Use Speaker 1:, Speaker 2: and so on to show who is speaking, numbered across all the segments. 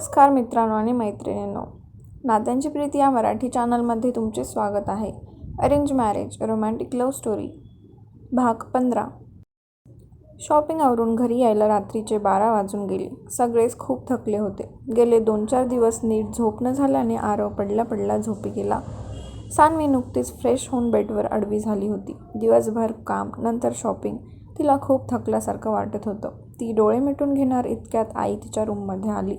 Speaker 1: नमस्कार मित्रांनो आणि मैत्रिणींनो. नात्यांची प्रीती या मराठी चॅनलमध्ये तुमचे स्वागत आहे. Arrange marriage romantic love story भाग पंधरा. शॉपिंग आवरून घरी यायला रात्रीचे बारा वाजून गेले. सगळेच खूप थकले होते. गेले दोन चार दिवस नीट झोप न झाल्याने आरव पडला पडला झोपी गेला. सानवी नुकतीच फ्रेश होऊन बेडवर अडवी झाली होती. दिवसभर काम नंतर शॉपिंग तिला खूप थकल्यासारखं वाटत होतं. ती डोळे मिटून घेणार इतक्यात आई तिच्या रूममध्ये आली.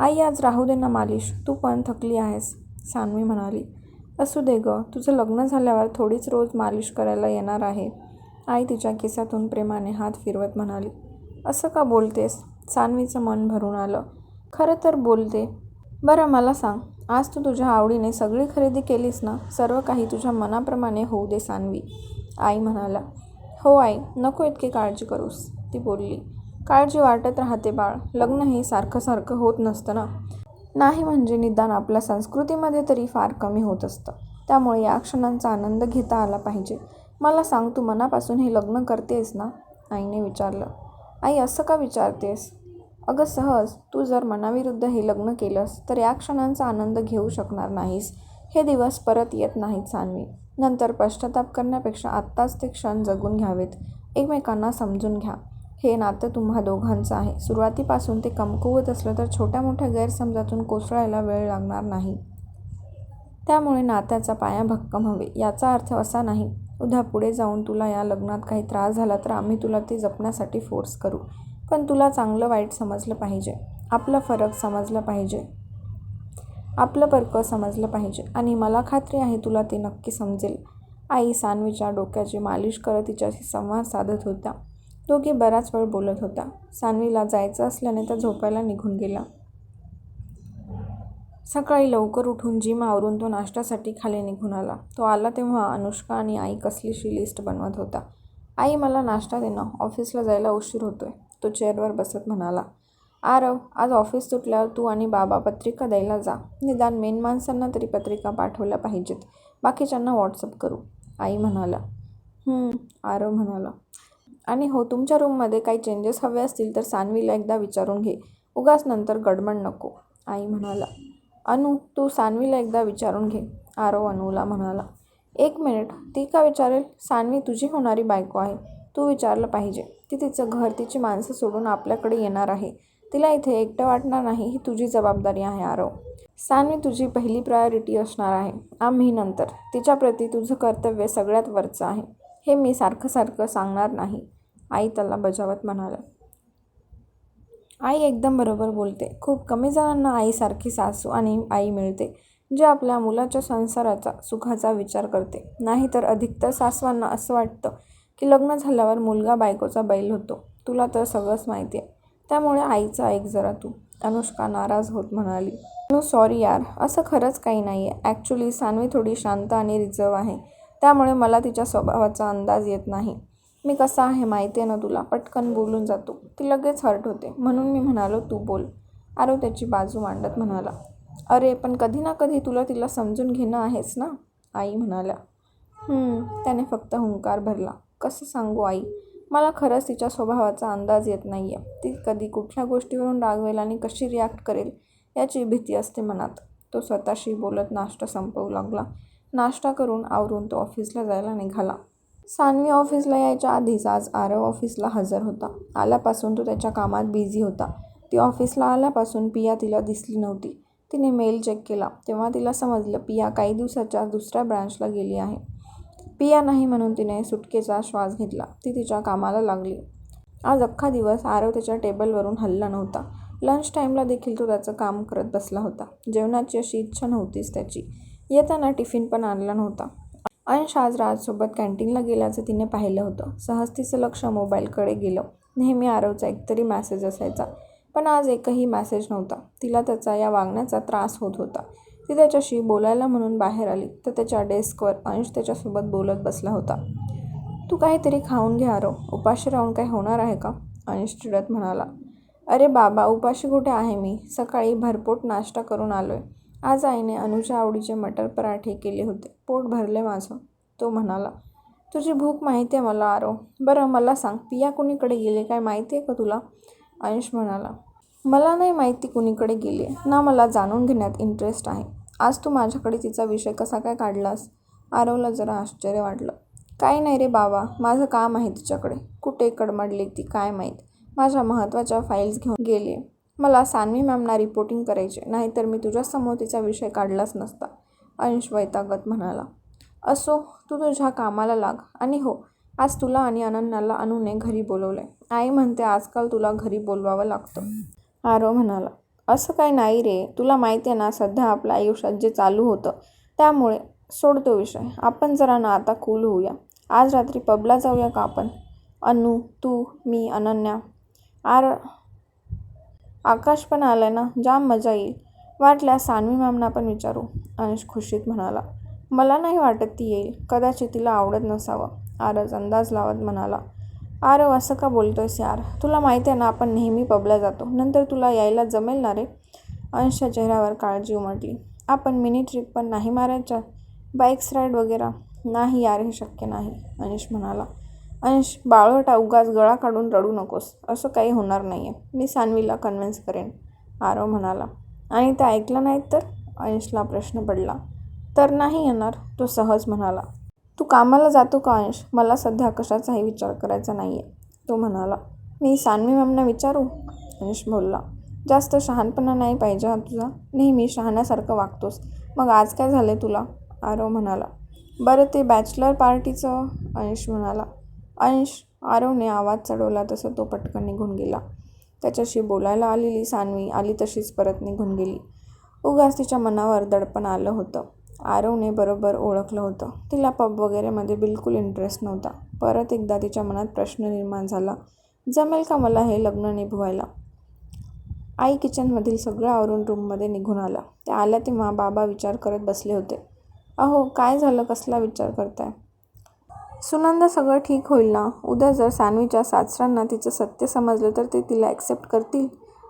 Speaker 1: आई आज राहू दे ना मालिश. तू पण थकली आहेस सानवी म्हणाली. असू दे गं तुझं लग्न झाल्यावर थोडीच रोज मालिश करायला येणार आहे. आई तिच्या केसातून प्रेमाने हात फिरवत म्हणाली. असं का बोलतेस? सानवीचं मन भरून आलं. खरं तर बोलते. बरं मला सांग. आज तू तुझ्या आवडीने सगळी खरेदी केलीस ना? सर्व काही तुझ्या मनाप्रमाणे होऊ दे सानवी. आई म्हणाला. हो आई नको इतकी काळजी करूस. ती बोलली. काळजी वाटत राहते बाळ. लग्न हे सारखं सारखं होत नसतं ना? नाही म्हणजे निदान आपल्या संस्कृतीमध्ये तरी फार कमी होत असतं. त्यामुळे या क्षणांचा आनंद घेता आला पाहिजे. मला सांग तू मनापासून हे लग्न करतेस ना? आईने विचारलं. आई असं का विचारतेस? अगं सहज तू जर मनाविरुद्ध हे लग्न केलंस तर या क्षणांचा आनंद घेऊ शकणार नाहीस. हे दिवस परत येत नाहीत सानवी. नंतर पश्चाताप करण्यापेक्षा आत्ताच ते क्षण जगून घ्यावेत. एकमेकांना समजून घ्या. हे नातं तुम्हा दोघांचं आहे. सुरुवातीपासून ते कमकुवत असलं तर छोट्या मोठ्या गैरसमजातून कोसळायला वेळ लागणार नाही. त्यामुळे नात्याचा पाया भक्कम हवे. याचा अर्थ असा नाही. उद्या पुढे जाऊन तुला या लग्नात काही त्रास झाला तर आम्ही तुला ते जपण्यासाठी फोर्स करू. पण तुला चांगलं वाईट समजलं पाहिजे. आपला फरक समजला पाहिजे. आपलं पर्क समजलं पाहिजे. आणि मला खात्री आहे तुला ते नक्की समजेल. आई सानवीच्या डोक्याची मालिश करत तिच्याशी संवाद साधत होत्या. दोघे बराच वेळ बोलत होता. सानवीला जायचं असल्याने तर झोपायला निघून गेला. सकाळी लवकर उठून जिम आवरून तो नाश्त्यासाठी खाली निघून आला. तो आला तेव्हा अनुष्का आणि आई कसलीशी लिस्ट बनवत होता. आई मला नाश्ता देणं ऑफिसला जायला उशीर होतोय. तो चेअरवर बसत म्हणाला. आरव आज ऑफिस सुटल्यावर तू आणि बाबा पत्रिका द्यायला जा. निदान मेन माणसांना तरी पत्रिका पाठवल्या पाहिजेत. बाकीच्यांना व्हॉट्सअप करू. आई म्हणाला. आरव म्हणाला. आणि हो तुमच्या रूममध्ये काही चेंजेस हवे असतील तर सानवीला एकदा विचारून घे. उगाच नंतर गडबड नको आई म्हणाला. अनु तू सानवीला एकदा विचारून घे आरव अनुला म्हणाला. एक मिनिट ती का विचारेल? सानवी तुझी होणारी बायको आहे. तू विचारलं पाहिजे. ती तिचं घर तिची माणसं सोडून आपल्याकडे येणार आहे. तिला इथे एकटं वाटणार नाही ही तुझी जबाबदारी आहे आरव. सानवी तुझी पहिली प्रायोरिटी असणार आहे. आम्ही नंतर. तिच्याप्रती तुझं कर्तव्य सगळ्यात वरचं आहे. हे मी सारखं सारखं सांगणार नाही. आई त्याला बजावत म्हणाला. आई एकदम बरोबर बोलते. खूप कमी जणांना आईसारखी सासू आणि आई मिळते जे आपल्या मुलाच्या संसाराचा सुखाचा विचार करते. नाहीतर अधिकतर सासवांना असं वाटतं की लग्न झाल्यावर मुलगा बायकोचा बैल होतो. तुला तर सगळंच माहिती आहे. त्यामुळे आईचं ऐक जरा तू. अनुष्का नाराज होत म्हणाली. नो सॉरी यार. असं खरंच काही नाही आहे ॲक्च्युली सानवी थोडी शांत आणि रिझर्व आहे. त्यामुळे मला तिच्या स्वभावाचा अंदाज येत नाही. मी कसा आहे माहिती आहे ना तुला? पटकन बोलून जातो. ती लगेच हर्ट होते. म्हणून मी म्हणालो तू बोल. आरो त्याची बाजू मांडत म्हणाला अरे पण कधी ना कधी तुला तिला समजून घेणं आहेच ना? आई म्हणाल्या त्याने फक्त हुंकार भरला कसं सांगू आई? मला खरंच तिच्या स्वभावाचा अंदाज येत नाही आहे ती कधी कुठल्या गोष्टीवरून रागवेल आणि कशी रिॲक्ट करेल याची भीती असते मनात. तो स्वतःशी बोलत नाश्ता संपवू लागला. नाश्ता करून आवरून तो ऑफिसला जायला निघाला. सानवी ऑफिसला यायच्या आधीच आज आरव ऑफिसला हजर होता. आल्यापासून तो त्याच्या कामात बिझी होता. ती ऑफिसला आल्यापासून पिया तिला दिसली नव्हती. तिने मेल चेक केला. तेव्हा तिला समजलं पिया काही दिवसाच्या दुसऱ्या ब्रँचला गेली आहे. पिया नाही म्हणून तिने सुटकेचा श्वास घेतला. ती तिच्या कामाला लागली. आज अख्खा दिवस आरव त्याच्या टेबलवरून हल्ला नव्हता. लंच टाईमला देखील तो त्याचं काम करत बसला होता. जेवणाची अशी इच्छा नव्हतीच त्याची. येताना टिफिन पण आणला नव्हता. अंश आज राजसोबत कॅन्टीनला गेल्याचं तिने पाहिलं होतं. सहज तिचं लक्ष मोबाईलकडे गेलं. नेहमी आरवचा एकतरी मॅसेज असायचा. पण आज एकही मॅसेज नव्हता. तिला त्याचा या वागण्याचा त्रास होत होता. ती त्याच्याशी बोलायला म्हणून बाहेर आली. तर त्याच्या डेस्कवर अंश त्याच्यासोबत बोलत बसला होता. तू काहीतरी खाऊन घे आरव. उपाशी राहून काही होणार आहे का? अंश चिडत म्हणाला. अरे बाबा उपाशी कुठे आहे मी? सकाळी भरपोट नाश्ता करून आलो आहे आज आईने अनुच्या आवडीचे मटर पराठे केले होते. पोट भरले माझं. तो म्हणाला तुझी भूक माहिती आहे मला आरो बरं मला सांग पिया कुणीकडे गेले? काय माहिती आहे का तुला? अंश म्हणाला मला नाही माहिती कुणीकडे गेली. आहे ना मला जाणून घेण्यात इंटरेस्ट आहे. आज तू माझ्याकडे तिचा विषय कसा काय काढलास? आरवला जरा आश्चर्य वाटलं. काही नाही रे बाबा माझं काम आहे तिच्याकडे. कुठे कडमडली ती काय माहीत? माझ्या महत्त्वाच्या फाईल्स घेऊन गेली. मला सान्वी मॅमना रिपोर्टिंग करायचे नाहीतर मी तुझ्यासमोर तिचा विषय काढलाच नसता अंश वैतागत म्हणाला. असो तू तुझ्या कामाला लाग. आणि हो आज तुला आणि अनन्याला अनुने घरी बोलवलंय. आई म्हणते आजकाल तुला घरी बोलवावं लागतं. आरो म्हणाला असं काही नाही रे. तुला माहिती आहे ना सध्या आपल्या आयुष्यात जे चालू होतं त्यामुळे सोडतो विषय. आपण जरा ना आता कूल होऊया. आज रात्री पबला जाऊया का आपण? अनु तू मी अनन्या. आर आकाश पण आलाय ना जाम मजा येईल. वाटल्यास सान्वी मॅमना पण विचारू. अनिश खुशीत म्हणाला मला नाही वाटत ती येईल. कदाचित तिला आवडत नसावं. आरज अंदाज लावत म्हणाला आरव असं का बोलतोयस यार? तुला माहिती आहे ना आपण नेहमी पबला जातो. नंतर तुला यायला जमेल ना रे? अंशच्या चेहऱ्यावर काळजी उमटली. आपण मिनी ट्रिप पण नाही मारायच्या? बाईक्स राईड वगैरे? नाही यार हे शक्य नाही. अनिश म्हणाला अंश बाळवटा उगाच गळा काढून रडू नकोस. असं काही होणार नाही आहे मी सान्वीला कन्व्हिन्स करेन आरव म्हणाला. आणि ते ऐकलं नाहीत तर? अंशला प्रश्न पडला. तर नाही येणार तो सहज म्हणाला. तू कामाला जातो का अंश? मला सध्या कशाचाही विचार करायचा नाही आहे तो म्हणाला. मी सान्वी मॅमना विचारू? अंश बोलला. जास्त शहाणपणा नाही पाहिजे हा तुझा. नेहमी शहाण्यासारखं वागतोस. मग आज काय झालं तुला? आरव म्हणाला. बरं ते बॅचलर पार्टीचं अंश म्हणाला. अंश आरवने आवाज चढवला तसं तो पटकन निघून गेला. त्याच्याशी बोलायला आलेली सानवी आली तशीच परत निघून गेली. उगाच तिच्या मनावर दडपण आलं होतं. आरवने बरोबर ओळखलं होतं. तिला पब वगैरेमध्ये बिलकुल इंटरेस्ट नव्हता. परत एकदा तिच्या मनात प्रश्न निर्माण झाला. जमेल का मला हे लग्न निभवायला? आई किचनमधील सगळं आवरून रूममध्ये निघून आला. त्या आल्या तेव्हा बाबा विचार करत बसले होते. अहो काय झालं? कसला विचार करताय? सुनंदा सगळं ठीक होईल ना? उद्या जर सान्वीच्या सासऱ्यांना तिचं सत्य समजलं तर ते तिला ॲक्सेप्ट करतील.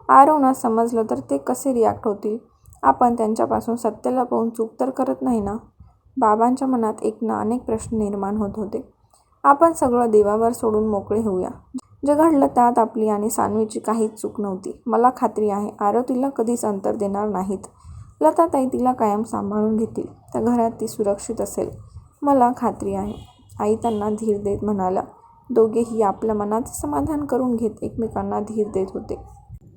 Speaker 1: आरवना समजलं तर ते कसे रिॲक्ट होतील? आपण त्यांच्यापासून सत्यला पाहून चूक तर करत नाही ना? बाबांच्या मनात एक ना अनेक प्रश्न निर्माण होत होते. आपण सगळं देवावर सोडून मोकळे होऊया. जे घडलं त्यात आपली आणि सान्वीची काहीच चूक नव्हती. मला खात्री आहे आरव तिला कधीच अंतर देणार नाहीत. लताताई तिला कायम सांभाळून घेतील. त्या घरात ती सुरक्षित असेल. मला खात्री आहे. आई त्यांना धीर देत म्हणाल्या दोघेही आपल्या मनाचं समाधान करून घेत एकमेकांना धीर देत होते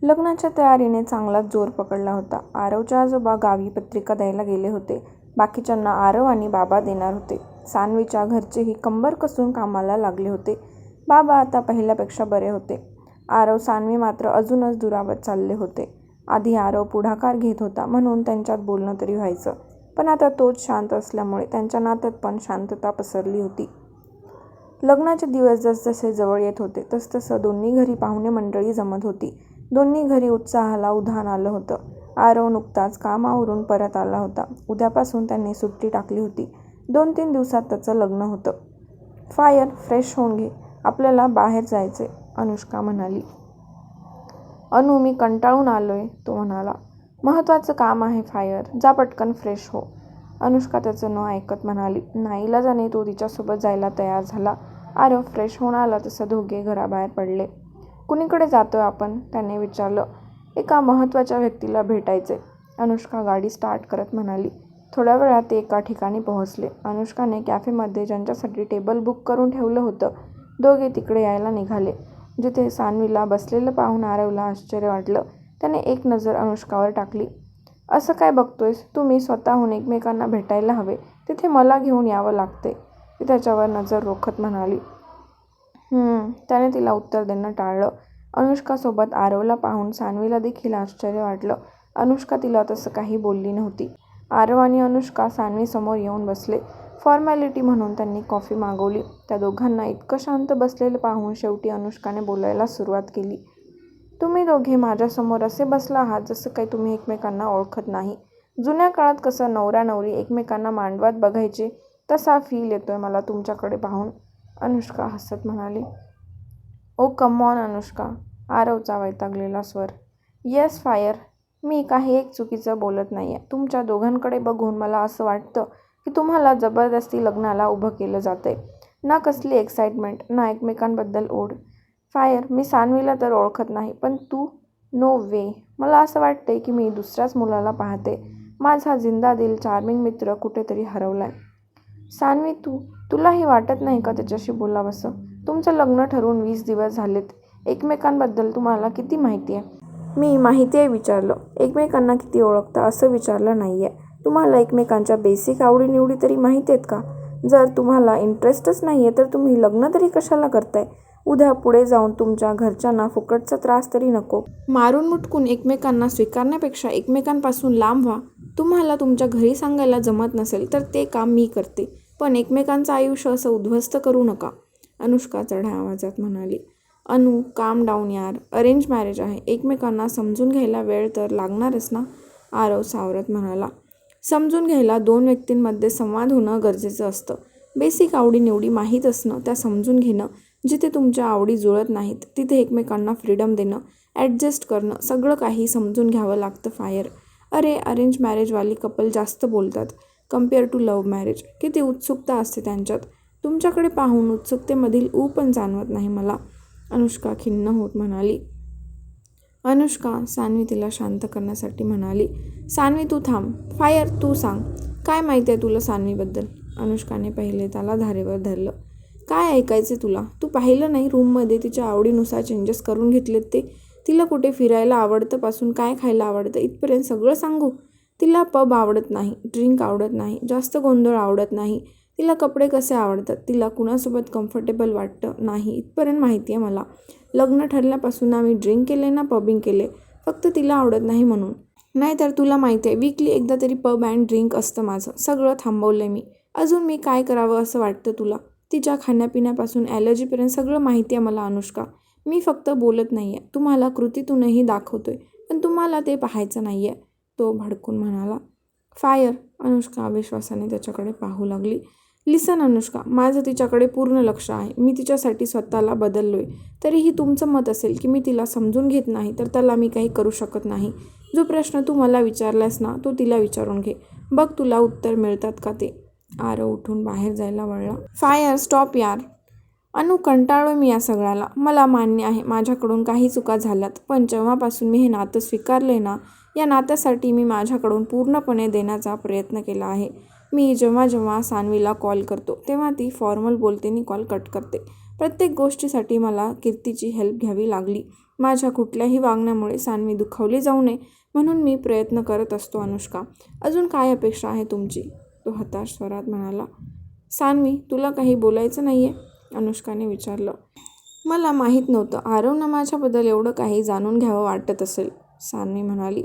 Speaker 1: लग्नाच्या तयारीने चांगलाच जोर पकडला होता. आरवच्या आजोबा गावी पत्रिका द्यायला गेले होते. बाकीच्यांना आरव आणि बाबा देणार होते. सानवीच्या घरचेही कंबर कसून कामाला लागले होते. बाबा आता पहिल्यापेक्षा बरे होते. आरव सानवी मात्र अजूनच दुरावत चालले होते. आधी आरव पुढाकार घेत होता म्हणून त्यांच्यात बोलणं तरी व्हायचं. पण आता तोच शांत असल्यामुळे त्यांच्या नात्यात पण शांतता पसरली होती. लग्नाचे दिवस जसजसे जवळ येत होते तसतसं दोन्ही घरी पाहुणे मंडळी जमत होती. दोन्ही घरी उत्साहाला उधाण आलं होतं. आरव नुकताच कामावरून परत आला होता. उद्यापासून त्यांनी सुट्टी टाकली होती. दोन तीन दिवसात त्याचं लग्न होतं. फायर फ्रेश होऊन घे. आपल्याला बाहेर जायचे अनुष्का म्हणाली. अनु मी कंटाळून आलोय तो म्हणाला. महत्त्वाचं काम आहे फायर. जा पटकन फ्रेश हो. अनुष्का त्याचं न ऐकत म्हणाली नाईलाजाने तो तिच्यासोबत जायला तयार झाला. आरव फ्रेश होऊन आला तसं दोघे घराबाहेर पडले. कुणीकडे जातोय आपण? त्याने विचारलं. एका महत्त्वाच्या व्यक्तीला भेटायचे अनुष्का गाडी स्टार्ट करत म्हणाली. थोड्या वेळात ते एका ठिकाणी पोहोचले. अनुष्काने कॅफेमध्ये ज्यांच्यासाठी टेबल बुक करून ठेवलं होतं दोघे तिकडे यायला निघाले. जिथे सानवीला बसलेलं पाहून आरवला आश्चर्य वाटलं. त्याने एक नजर अनुष्कावर टाकली. असं काय बघतोयस? तुम्ही स्वतःहून एकमेकांना भेटायला हवे. तिथे मला घेऊन यावं लागते. ती त्याच्यावर नजर रोखत म्हणाली. त्याने तिला उत्तर देणं टाळलं. अनुष्कासोबत आरवला पाहून सान्वीला देखील आश्चर्य वाटलं. अनुष्का तिला तसं काही बोलली नव्हती. आरव आणि अनुष्का सान्वीसमोर येऊन बसले. फॉर्मॅलिटी म्हणून त्यांनी कॉफी मागवली. त्या दोघांना इतकं शांत बसलेलं पाहून शेवटी अनुष्काने बोलायला सुरुवात केली. तुम्ही दोघे माझ्यासमोर असे बसला आहात जसं काही तुम्ही एकमेकांना ओळखत नाही. जुन्या काळात कसं नवरा नवरी एकमेकांना मांडवात बघायचे तसा फील येतोय मला तुमच्याकडे पाहून. अनुष्का हसत म्हणाली. ओ कम ऑन अनुष्का आरवचा वैतागलेला स्वर. येस फायर मी काही एक चुकीचं बोलत नाही आहे तुमच्या दोघांकडे बघून मला असं वाटतं की तुम्हाला जबरदस्ती लग्नाला उभं केलं जातं ना कसली एक्साइटमेंट ना एकमेकांबद्दल ओढ. फायर मी सानवीला तर ओळखत नाही पण तू नो वे मला असं वाटतंय की मी दुसऱ्याच मुलाला पाहते. माझा जिंदा दिल चार्मिंग मित्र कुठेतरी हरवलाय. सान्वी तू तुलाही वाटत नाही का त्याच्याशी बोलावंसं? तुमचं लग्न ठरवून वीस दिवस झालेत. एकमेकांबद्दल तुम्हाला किती माहिती आहे? मी माहिती आहे विचारलं. एकमेकांना किती ओळखता असं विचारलं नाही आहे तुम्हाला एकमेकांच्या बेसिक आवडीनिवडी तरी माहीत आहेत का? जर तुम्हाला इंटरेस्टच नाही आहे तर तुम्ही लग्न तरी कशाला करताय? उद्या पुढे जाऊन तुमच्या घरच्यांना फुकटचा त्रास तरी नको. मारून मुटकून एकमेकांना स्वीकारण्यापेक्षा एकमेकांपासून लांब व्हा. तुम्हाला तुमच्या घरी सांगायला जमत नसेल तर ते काम मी करते पण एकमेकांचं आयुष्य असं उद्ध्वस्त करू नका. अनुष्का चढ्या आवाजात म्हणाली अनु काम डाऊन यार. अरेंज मॅरेज आहे. एकमेकांना समजून घ्यायला वेळ तर लागणारच ना? आरव सावरत म्हणाला. समजून घ्यायला दोन व्यक्तींमध्ये संवाद होणं गरजेचं असतं. बेसिक आवडीनिवडी माहीत असणं त्या समजून घेणं जिथे तुमच्या आवडी जुळत नाहीत तिथे एकमेकांना फ्रीडम देणं ॲडजस्ट करणं सगळं काही समजून घ्यावं लागतं फायर अरे अरेंज मॅरेजवाली कपल जास्त बोलतात कंपेअर टू लव्ह मॅरेज किती उत्सुकता असते त्यांच्यात. तुमच्याकडे पाहून उत्सुकतेमधील ऊ पण जाणवत नाही मला. अनुष्का खिन्न होत म्हणाली. अनुष्का सान्वी तिला शांत करण्यासाठी म्हणाली. सान्वी तू थांब. फायर तू सांग. काय माहिती आहे तुला सान्वीबद्दल? अनुष्काने पहिले त्याला धारेवर धरलं. काय ऐकायचे तुला? पाहिलं नाही रूममध्ये तिच्या आवडीनुसार चेंजेस करून घेतलेत ते. तिला कुठे फिरायला आवडतं पासून काय खायला आवडतं इथपर्यंत सगळं सांगू? तिला पब आवडत नाही ड्रिंक आवडत नाही जास्त गोंधळ आवडत नाही. तिला कपडे कसे आवडतात तिला कुणासोबत कम्फर्टेबल वाटतं नाही इथपर्यंत माहिती आहे मला. लग्न ठरल्यापासून आम्ही ड्रिंक केले ना पबिंग केले. फक्त तिला आवडत नाही म्हणून. नाहीतर तुला माहिती आहे वीकली एकदा तरी पब अँड ड्रिंक असतं माझं. सगळं थांबवलं मी. अजून मी काय करावं असं वाटतं तुला? तिच्या खाण्यापिण्यापासून ॲलर्जीपर्यंत सगळं माहिती आहे मला अनुष्का. मी फक्त बोलत नाही आहे तुम्हाला कृतीतूनही दाखवतो आहे पण तुम्हाला ते पाहायचं नाही आहे तो भडकून म्हणाला. फायर अनुष्का अविश्वासाने त्याच्याकडे पाहू लागली. लिसन अनुष्का. माझं तिच्याकडे पूर्ण लक्ष आहे. मी तिच्यासाठी स्वतःला बदललो आहे तरीही तुमचं मत असेल की मी तिला समजून घेत नाही तर त्याला मी काही करू शकत नाही. जो प्रश्न तू मला विचारलास ना तो तिला विचारून घे. बघ तुला उत्तर मिळतात का ते. आरव उठून बाहेर जायला वळला. फायर स्टॉप यार. अनु कंटाळलो मी या सगळ्याला. मला मान्य आहे माझ्याकडून काही चुका झाल्यात पण जेव्हापासून मी हे नातं स्वीकारले ना या नात्यासाठी मी माझ्याकडून पूर्णपणे देण्याचा प्रयत्न केला आहे. मी जेव्हा जेव्हा सानवीला कॉल करतो तेव्हा ती फॉर्मल बोलतेनी कॉल कट करते. प्रत्येक गोष्टीसाठी मला कीर्तीची हेल्प घ्यावी लागली. माझ्या कुठल्याही वागण्यामुळे सानवी दुखावली जाऊ नये म्हणून मी प्रयत्न करत असतो अनुष्का. अजून काय अपेक्षा आहे तुमची? तो हताश स्वरात म्हणाला सानवी तुला काही बोलायचं नाही आहे अनुष्काने विचारलं. मला माहीत नव्हतं. आरवनं माझ्याबद्दल एवढं काही जाणून घ्यावं वाटत असेल सानवी म्हणाली.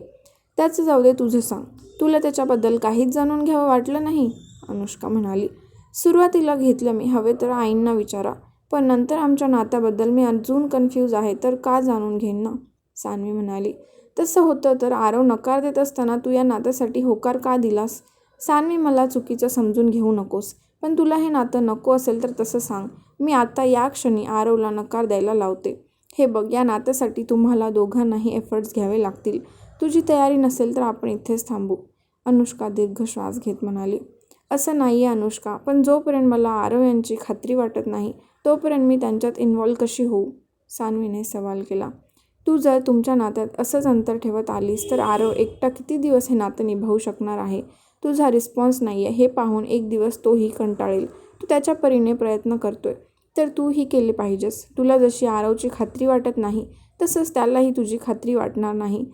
Speaker 1: त्याचं जाऊ दे तुझं सांग. तुला त्याच्याबद्दल काहीच जाणून घ्यावं वाटलं नाही? अनुष्का म्हणाली. सुरुवातीला घेतलं मी. हवे तर आईंना विचारा. पण नंतर आमच्या नात्याबद्दल मी अजून कन्फ्यूज आहे तर का जाणून घेईन ना? सानवी म्हणाली. तसं होतं तर आरव नकार देत असताना तू या नात्यासाठी होकार का दिलास? सान्वी मला चुकीचं समजून घेऊ नकोस पण तुला हे नातं नको असेल तर तसं सांग. मी आता या क्षणी आरवला नकार द्यायला लावते. हे बघ या नात्यासाठी तुम्हाला दोघांनाही एफर्ट्स घ्यावे लागतील. तुझी तयारी नसेल तर आपण इथेच थांबू. अनुष्का दीर्घ श्वास घेत म्हणाली. असं नाही आहे अनुष्का पण जोपर्यंत मला आरव यांची खात्री वाटत नाही तोपर्यंत मी त्यांच्यात इन्व्हॉल्व कशी होऊ? सान्वीने सवाल केला. तू जर तुमच्या नात्यात असंच अंतर ठेवत आलीस तर आरव एकटा किती दिवस हे नातं निभावू शकणार आहे? तुझा रिस्पॉन्स नाही आहे हे पाहून एक दिवस तोही कंटाळेल. तू त्याच्या परीने प्रयत्न करतोय. तर तूही केले पाहिजेस. तुला जशी आरवची खात्री वाटत नाही तसंच त्यालाही तुझी खात्री वाटणार नाही.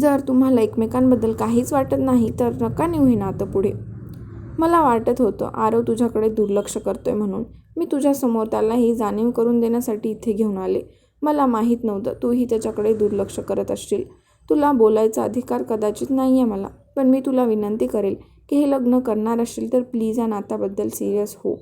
Speaker 1: जर तुम्हाला एकमेकांबद्दल काहीच वाटत नाही तर नका नेऊ हे नातं पुढे. मला वाटत होतं आरव तुझ्याकडे दुर्लक्ष करतोय म्हणून. मी तुझ्यासमोर त्याला ही जाणीव करून देण्यासाठी इथे घेऊन आले. मला माहीत नव्हतं तूही त्याच्याकडे दुर्लक्ष करत असशील. तुला बोलायचा अधिकार कदाचित नाही आहे मला. पण मी तुला विनंती करेल की हे लग्न करणार असशील तर प्लीज या नात्याबद्दल सिरियस हो.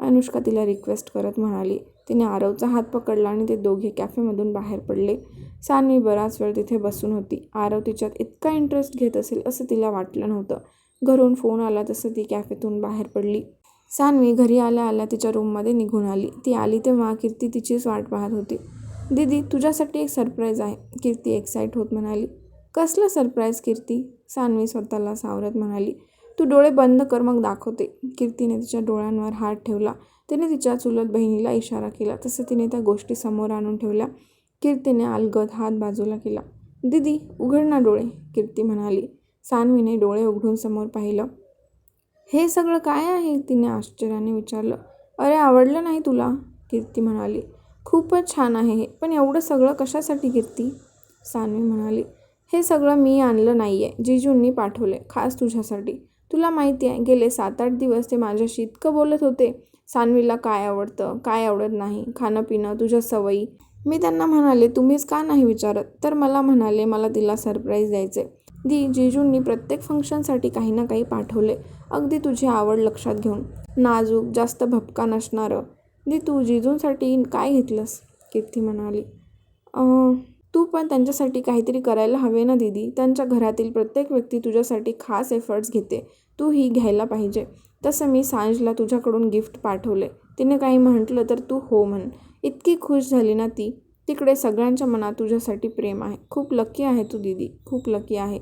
Speaker 1: अनुष्का तिला रिक्वेस्ट करत म्हणाली. तिने आरवचा हात पकडला आणि ते दोघे कॅफेमधून बाहेर पडले. सानवी बराच वेळ तिथे बसून होती. आरव तिच्यात इतका इंटरेस्ट घेत असेल असं तिला वाटलं नव्हतं. घरून फोन आला तसं ती कॅफेतून बाहेर पडली. सानवी घरी आल्या आल्या तिच्या रूममध्ये निघून आली. ती आली तेव्हा कीर्ती तिचीच वाट पाहत होती. दीदी तुझ्यासाठी एक सरप्राईज आहे. कीर्ती एक्साईट होत म्हणाली. कसलं सरप्राईज कीर्ती? सानवी स्वतःला सावरत म्हणाली. तू डोळे बंद कर मग दाखवते. कीर्तीने तिच्या डोळ्यांवर हात ठेवला. तिने तिच्या चुलत बहिणीला इशारा केला. तसं तिने त्या गोष्टी समोर आणून ठेवल्या. कीर्तीने अलगद हात बाजूला केला. दीदी उघड ना डोळे कीर्ती म्हणाली. सानवीने डोळे उघडून समोर पाहिलं. हे सगळं काय आहे? तिने आश्चर्याने विचारलं. अरे आवडलं नाही तुला? कीर्ती म्हणाली. खूपच छान आहे हे. पण एवढं सगळं कशासाठी कीर्ती? सानवी म्हणाली. हे सगळं मी आणलं नाही आहे जिजूंनी पाठवले खास तुझ्यासाठी. तुला माहिती आहे गेले सात आठ दिवस ते माझ्याशी इतकं बोलत होते. सानवीला काय आवडतं काय आवडत नाही खाणं पिणं तुझ्या सवयी. मी त्यांना म्हणाले तुम्हीच का नाही विचारत? तर मला म्हणाले मला तिला सरप्राईज द्यायचे दी जिजूंनी प्रत्येक फंक्शनसाठी काही ना काही पाठवले अगदी तुझी आवड लक्षात घेऊन. नाजूक जास्त भपका नसणारं. दी तू जिजूंसाठी काय घेतलंस? कीर्ती म्हणाली. तू पण त्यांच्यासाठी काहीतरी करायला हवे ना दीदी? त्यांच्या घरातील प्रत्येक व्यक्ती तुझ्यासाठी खास एफर्ट्स घेते. तू ही घ्यायला पाहिजे. तसं मी सांजला तुझ्याकडून गिफ्ट पाठवले. तिने काही म्हटलं तर तू हो म्हण. इतकी खुश झाली ना ती. तिकडे सगळ्यांच्या मनात तुझ्यासाठी प्रेम आहे. खूप लकी आहे तू दीदी. खूप लकी आहे.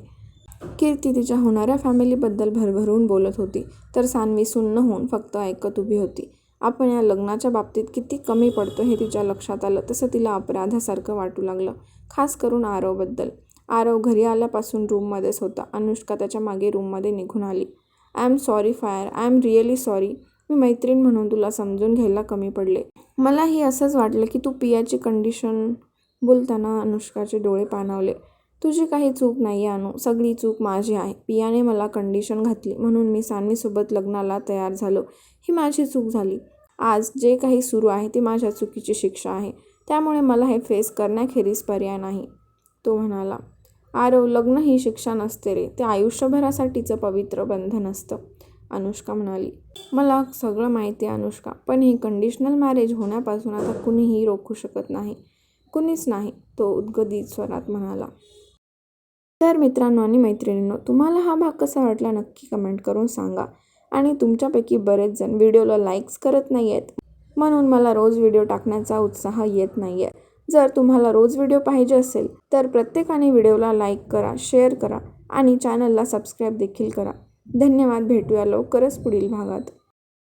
Speaker 1: कीर्ती तिच्या होणाऱ्या फॅमिलीबद्दल भरभरून बोलत होती. तर सान्वी सुन्न होऊन फक्त ऐकत उभी होती. आपण या लग्नाच्या बाबतीत किती कमी पडतो हे तिच्या लक्षात आलं तसं तिला अपराधासारखं वाटू लागलं खास करून आरवबद्दल आरव घरी आल्यापासून रूममध्येच होता. अनुष्का त्याच्यामागे रूममध्ये निघून आली. I am sorry fire. I am really sorry मी मैत्रीण म्हणून तुला समजून घ्यायला कमी पडले. मलाही असंच वाटलं की तू पियाची कंडिशन बोलताना अनुष्काचे डोळे पाणावले. तुझी काही चूक नाही आहे अनु. सगळी चूक माझी आहे. पियाने मला कंडिशन घातली. म्हणून मी सानवीसोबत लग्नाला तयार झालो. ही माझी चूक झाली. आज जे काही सुरू आहे ते माझ्या चुकीची शिक्षा आहे. त्यामुळे मला हे फेस करण्याखेरीज पर्याय नाही. तो म्हणाला. आरव लग्न ही शिक्षा नसते रे. ते आयुष्यभरासाठीचं पवित्र बंधन असतं अनुष्का म्हणाली. मला सगळं माहिती आहे अनुष्का. पण हे कंडिशनल मॅरेज होण्यापासून आता कुणीही रोखू शकत नाही. कुणीच नाही तो उद्गदित स्वरात म्हणाला. तर मित्रांनो आणि मैत्रिणींनो तुम्हाला हा भाग कसा वाटला नक्की कमेंट करून सांगा. आणि तुमच्यापैकी बरेच जण व्हिडिओला लाईक्स करत नाही आहेत म्हणून मला रोज व्हिडिओ टाकण्याचा उत्साह येत नाही आहे जर तुम्हाला रोज व्हिडिओ पाहिजे असेल तर प्रत्येकाने व्हिडिओला लाईक करा शेअर करा आणि चॅनलला सबस्क्राईब देखील करा. धन्यवाद भेटूया लवकरच पुढील भागात.